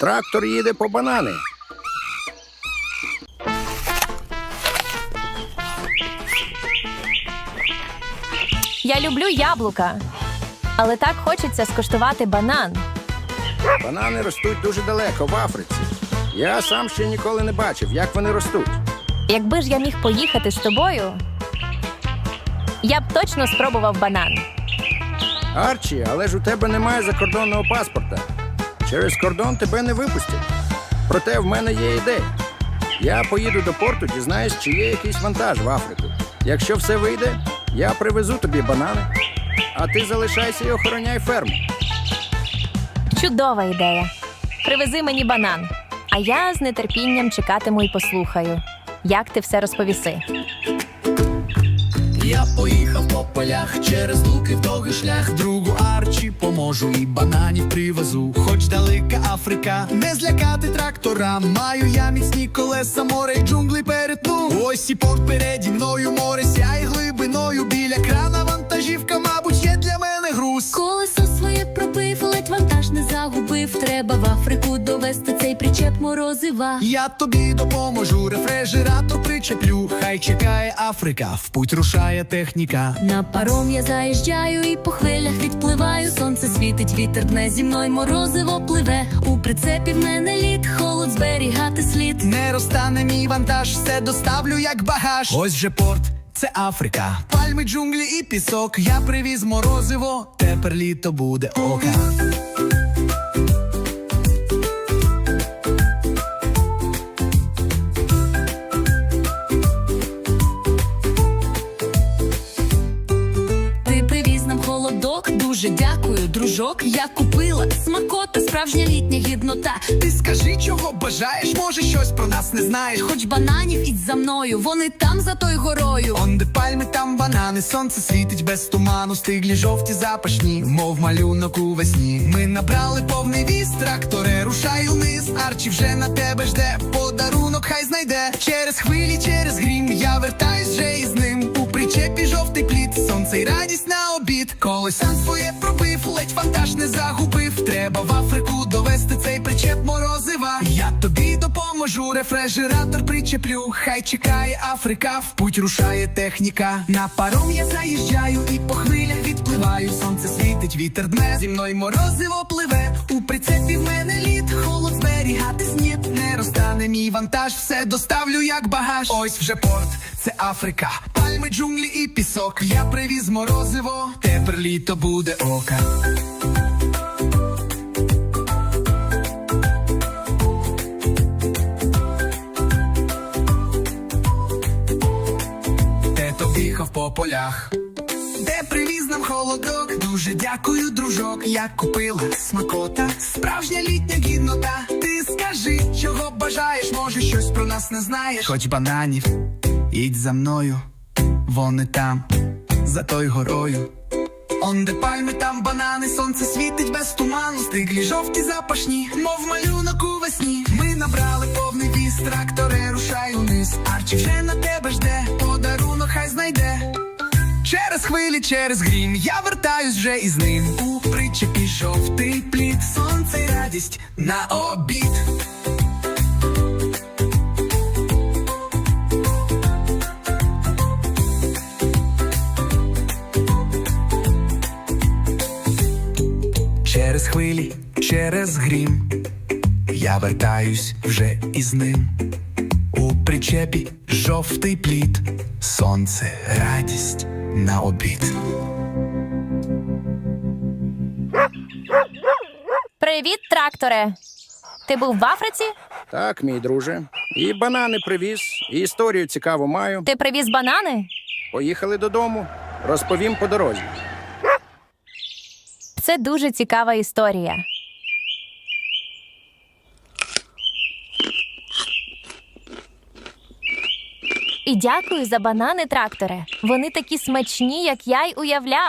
Трактор їде по банани. Я люблю яблука, але так хочеться скуштувати банан. Банани ростуть дуже далеко, в Африці. Я сам ще ніколи не бачив, як вони ростуть. Якби ж я міг поїхати з тобою, я б точно спробував банан. Арчі, але ж у тебе немає закордонного паспорта. Через кордон тебе не випустять. Проте в мене є ідея. Я поїду до порту, дізнаюсь, чи є якийсь вантаж в Африку. Якщо все вийде, я привезу тобі банани, а ти залишайся і охороняй ферму. Чудова ідея. Привези мені банан, а я з нетерпінням чекатиму і послухаю, як ти все розповіси. Полях через луки в довгий шлях. Другу арчі поможу і бананів привезу. Хоч далека Африка, не злякати трактора. Маю я міцні колеса, море й джунглі перетну. Ось і порт переді мною море сяє глибиною. Біля крана вантажівка, мабуть, є для мене груз. Колесо своє пробив, ледь вантаж не загубив. Треба в морозива. Я тобі допоможу, рефрижератор причеплю. Хай чекає Африка, в путь рушає техніка. На паром я заїжджаю і по хвилях відпливаю. Сонце світить, вітер дне зі мною морозиво пливе. У прицепі в мене лід, холод зберігати слід. Не розтане мій вантаж, все доставлю як багаж. Ось же порт, це Африка. Пальми, джунглі і пісок. Я привіз морозиво, тепер літо буде ока. Холодок, дуже дякую, дружок. Я купила смакота, справжня літня гіднота. Ти скажи, чого бажаєш, може щось про нас не знаєш. Хоч бананів ідь за мною, вони там за той горою. он де пальми, там банани, сонце світить без туману, стиглі жовті запашні, мов малюнок у весні. Ми набрали повний віз, трактори рушай униз. Арчі вже на тебе жде, подарунок хай знайде. Через хвилі, через грім, я вертаюсь вже із ним. У причепі жовтий плід, сонце й радість на обід. Колеса своє пробив, ледь вантаж не загубив. Треба в Африку довести цей причеп морозива. Я тобі допоможу, рефрижератор причеплю. Хай чекає Африка, в путь рушає техніка. На паром я заїжджаю і по хвилях відпливаю. Сонце світить, вітер дне, зі мною морозиво пливе. У прицепі в мене лід, холод зберігати снід. Не мій вантаж, все доставлю як багаж. Ось вже порт, це Африка. Пальми, джунглі і пісок. Я привіз морозиво, тепер літо буде ока. Тето їхав по полях. Де привіз нам холодок, дуже дякую, дружок. Я купила смакота, справжня літня гіднота. Ти скажи, чого бажаєш, може щось про нас не знаєш. Хоч бананів, їдь за мною, вони там, за той горою. Он де пальми, там банани, сонце світить без туману, стиглі жовті запашні, мов малюнок у весні. Ми набрали повний віз, трактори рушай униз. Арчі вже на тебе жде. Через хвилі, через грім, я вертаюсь вже із ним. У причепі жовтий плід, сонце й радість на обід. Через хвилі, через грім, я вертаюсь вже із ним. У причепі жовтий плід, сонце, радість на обід. Привіт, тракторе! Ти був в Африці? Так, мій друже. І банани привіз, і історію цікаву маю. Ти привіз банани? Поїхали додому. Розповім по дорозі. Це дуже цікава історія. І дякую за банани, тракторе. Вони такі смачні, як я й уявляв.